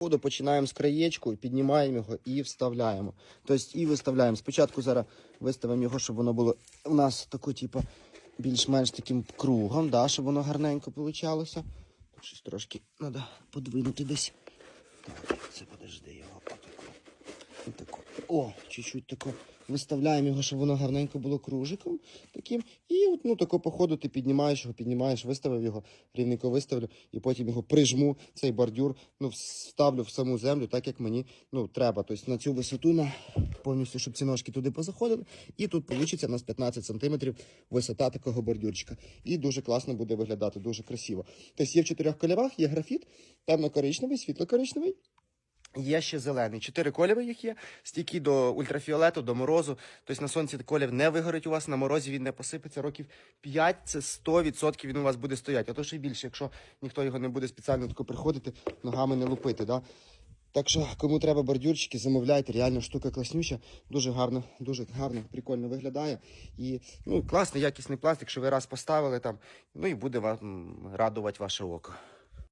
Воду починаємо з краєчку, піднімаємо його і вставляємо. Тобто і виставляємо. Спочатку зараз виставимо його, щоб воно було у нас тако, типу, більш-менш таким кругом, да, щоб воно гарненько получалося. Щось трошки треба подвинути десь. Так, це подожди його. Отако. Отако. О, чуть-чуть тако. Виставляємо його, щоб воно гарненько було кружиком таким. І от, ну, тако по ходу ти піднімаєш його, піднімаєш, виставив його, рівненько виставлю, і потім його прижму, цей бордюр, ну, вставлю в саму землю, так як мені ну, треба. Тобто на цю висоту, на, повністю, щоб ці ножки туди позаходили. І тут вийде у нас 15 см висота такого бордюрчика. І дуже класно буде виглядати, дуже красиво. Тобто є в чотирьох кольорах, є графіт, темно-коричневий, світло-коричневий. Є ще зелений. Чотири кольори їх є. Стійкі до ультрафіолету, до морозу. Тобто на сонці колір не вигорить у вас, на морозі він не посипеться. Років 5 це 100% він у вас буде стояти. А то ще більше, якщо ніхто його не буде спеціально тако приходити, ногами не лупити. Да? Так що, кому треба бордюрчики, замовляйте. Реально штука класнюча, дуже гарно, дуже гарно, прикольно виглядає. І ну, класний, якісний пластик, що ви раз поставили там, ну і буде вам радувати ваше око.